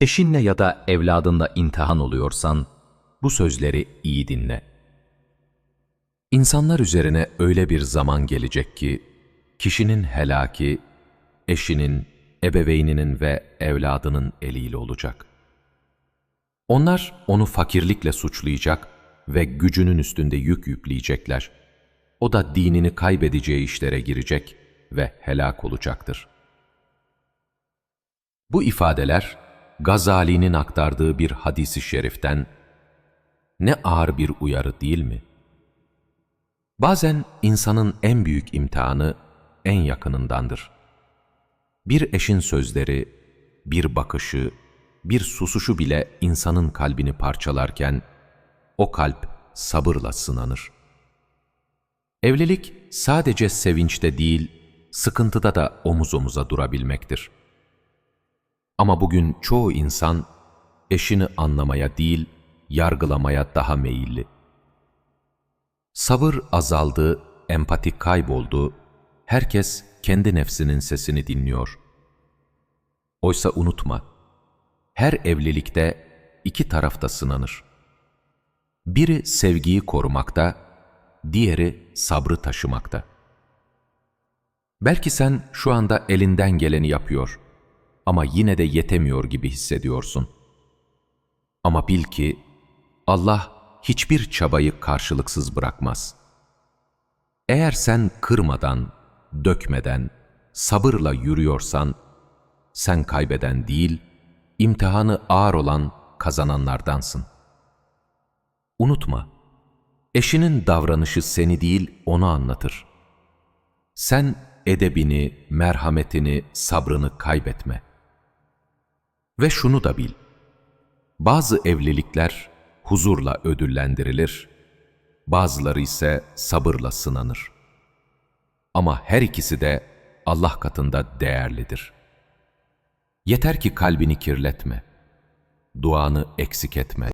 Eşinle ya da evladınla imtihan oluyorsan, bu sözleri iyi dinle. İnsanlar üzerine öyle bir zaman gelecek ki, kişinin helaki, eşinin, ebeveyninin ve evladının eliyle olacak. Onlar onu fakirlikle suçlayacak ve gücünün üstünde yük yükleyecekler. O da dinini kaybedeceği işlere girecek ve helak olacaktır. Bu ifadeler, Gazali'nin aktardığı bir hadisi şeriften ne ağır bir uyarı değil mi? Bazen insanın en büyük imtihanı en yakınındandır. Bir eşin sözleri, bir bakışı, bir susuşu bile insanın kalbini parçalarken, o kalp sabırla sınanır. Evlilik sadece sevinçte değil, sıkıntıda da omuz omuza durabilmektir. Ama bugün çoğu insan eşini anlamaya değil, yargılamaya daha meyilli. Sabır azaldı, empati kayboldu, herkes kendi nefsinin sesini dinliyor. Oysa unutma, her evlilikte iki tarafta sınanır. Biri sevgiyi korumakta, diğeri sabrı taşımakta. Belki sen şu anda elinden geleni yapıyor ama yine de yetemiyor gibi hissediyorsun. Ama bil ki Allah hiçbir çabayı karşılıksız bırakmaz. Eğer sen kırmadan, dökmeden, sabırla yürüyorsan, sen kaybeden değil, imtihanı ağır olan kazananlardansın. Unutma, eşinin davranışı seni değil onu anlatır. Sen edebini, merhametini, sabrını kaybetme. Ve şunu da bil, bazı evlilikler huzurla ödüllendirilir, bazıları ise sabırla sınanır. Ama her ikisi de Allah katında değerlidir. Yeter ki kalbini kirletme, duanı eksik etme.